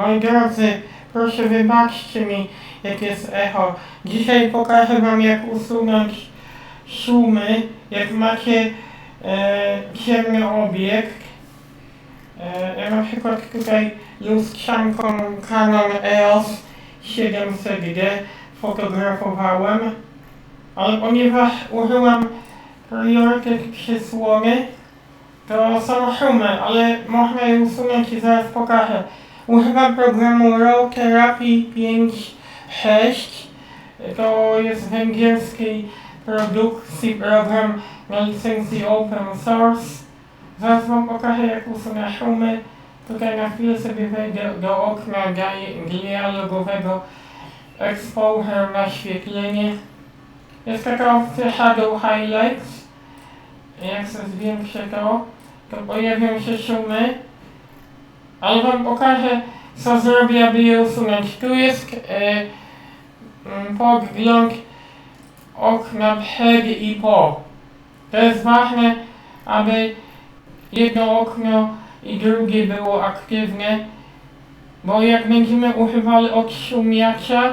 Moi drodzy, proszę wybaczcie mi, jak jest echo. Dzisiaj pokażę wam, jak usunąć szumy, jak macie e, ciemny obiekt. E, ja na przykład tutaj lustrzanką Canon EOS 700D fotografowałem, ale ponieważ użyłam priorytet przysłony, to są szumy, ale można je usunąć i zaraz pokażę. Używam programu Raw Therapy 5.6. To jest węgierskiej produkcji program na licencji open source. Zaraz wam pokażę jak usunę szumy. Tutaj na chwilę sobie wejdę do okna dia- dialogowego exposure naświetlenie. Jest taka opcja Shadow Highlights. Jak sobie zwiększę to, to pojawią się szumy. Ale wam pokażę, co zrobię, aby je usunąć. Tu jest mm, podgląd okna przed i po. To jest ważne, aby jedno okno i drugie było aktywne, bo jak będziemy używali odszumiacza,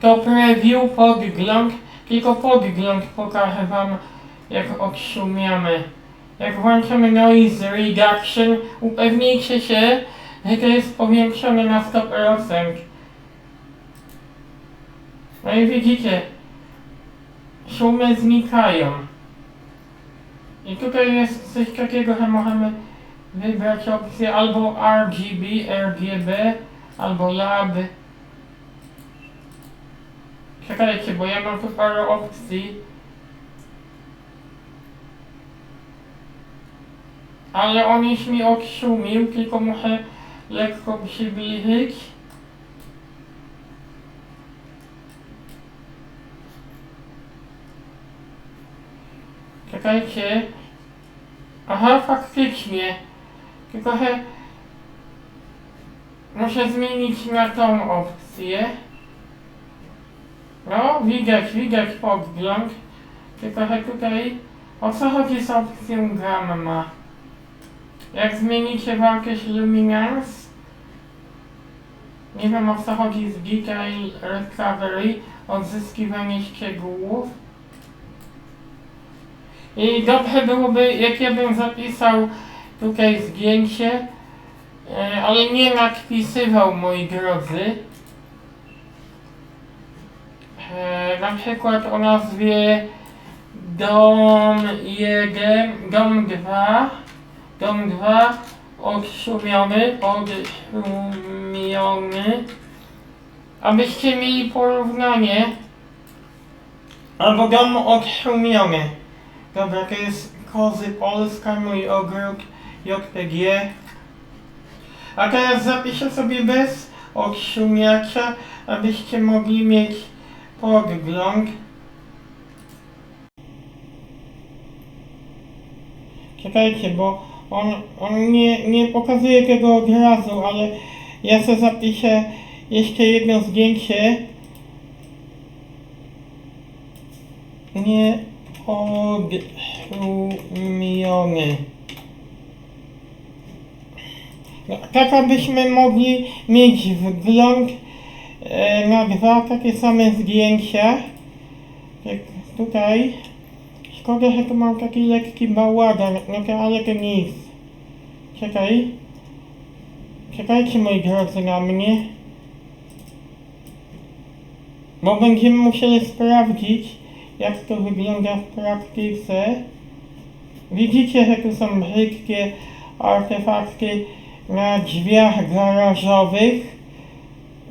to preview, podgląd, tylko podgląd pokażę wam, jak odszumiamy. Jak włączymy noise reduction, upewnijcie się, to jest powiększone na 100%. No i widzicie, szumy znikają. I tutaj jest coś takiego, że możemy wybrać opcję albo RGB, RGB, albo lab. Czekajcie, bo ja mam tu parę opcji. Ale on już mi odszumił, tylko muszę lekko przybliżyć. Czekajcie. Aha, faktycznie. Tylko że muszę zmienić na tą opcję. No, widać, widać podgląd. Tylko że tutaj o co chodzi z opcją gamma? Jak zmienicie wartość luminance, nie wiem o co chodzi z detail recovery, odzyskiwanie szczegółów. I dobrze byłoby, jak ja bym zapisał tutaj zdjęcie, e, ale nie nadpisywał, moi drodzy. E, na przykład o nazwie Dom 1, Dom 2, Dom 2 odszumiony, odszumiony, abyście mieli porównanie, albo dom odszumiony. Dobra, to jest Kozy Polska, mój ogród JPG. A teraz zapiszę sobie bez odszumiacza, abyście mogli mieć podgląd. Czekajcie, bo on, on nie, nie pokazuje tego od razu, ale ja sobie zapiszę jeszcze jedno zdjęcie. Nie odszumiony. No, Tak abyśmy mogli mieć wgląd e, na dwa takie same zdjęcia. Jak tutaj. Szkoda, że tu mam taki lekki bałagan, no to ale to nic. Czekaj. Czekajcie moi drodzy na mnie. Bo będziemy musieli sprawdzić, jak to wygląda w praktyce. Widzicie, że tu są brzydkie artefakty na drzwiach garażowych.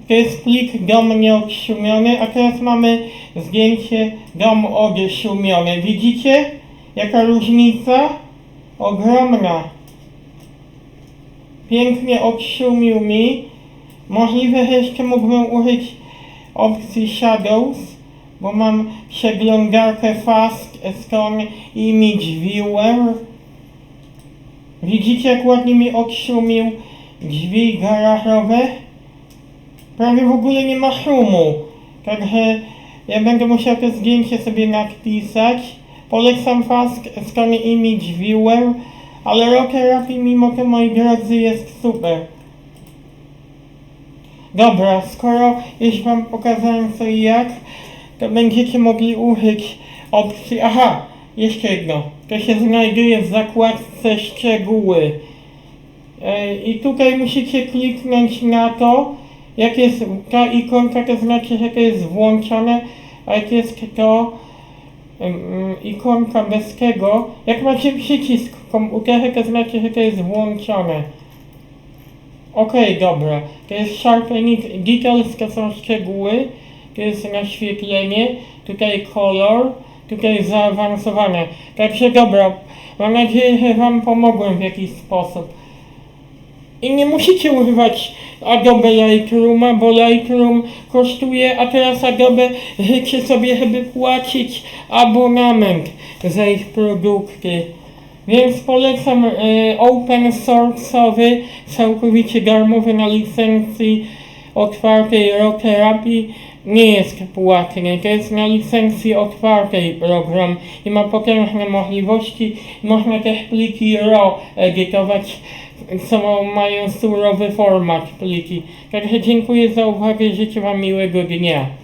To jest plik dom nieodszumiony, a teraz mamy zdjęcie dom odszumiony. Widzicie? Jaka różnica? Ogromna. Pięknie odszumił mi. Możliwe, że jeszcze mógłbym użyć opcji Shadows, bo mam przeglądarkę Fast Stone Image Viewer. Widzicie, jak ładnie mi odszumił drzwi garażowe? Prawie w ogóle nie ma szumu. Także ja będę musiał to zdjęcie sobie napisać. Polecam Fast Stone Image Viewer, ale Rock Therapy mimo to moi drodzy jest super. Dobra, skoro już wam pokazałem co i jak, to będziecie mogli użyć opcji... Aha, jeszcze jedno. To się znajduje w zakładce szczegóły. E, I tutaj musicie kliknąć na to, jak jest ta ikonka, to znaczy, że to jest włączone, a jak jest to em, ikonka bez tego, jak macie przycisk w komputerze, to znaczy, że to jest włączone. Okej, dobra. To jest Sharpening Details, to są szczegóły. To jest naświetlenie. Tutaj kolor. Tutaj zaawansowane. Także dobra. Mam nadzieję, że Wam pomogłem w jakiś sposób. I nie musicie używać Adobe Lightrooma, bo Lightroom kosztuje, a teraz Adobe życzy sobie, żeby płacić abonament za ich produkty. Więc polecam e, open source'owy, całkowicie darmowy na licencji otwartej Roterapii. Nie jest płatny, to jest na licencji otwartej program i ma potężne możliwości. Można też pliki RAW edytować, co mają surowy format pliki. Także dziękuję za uwagę, życzę Wam miłego dnia.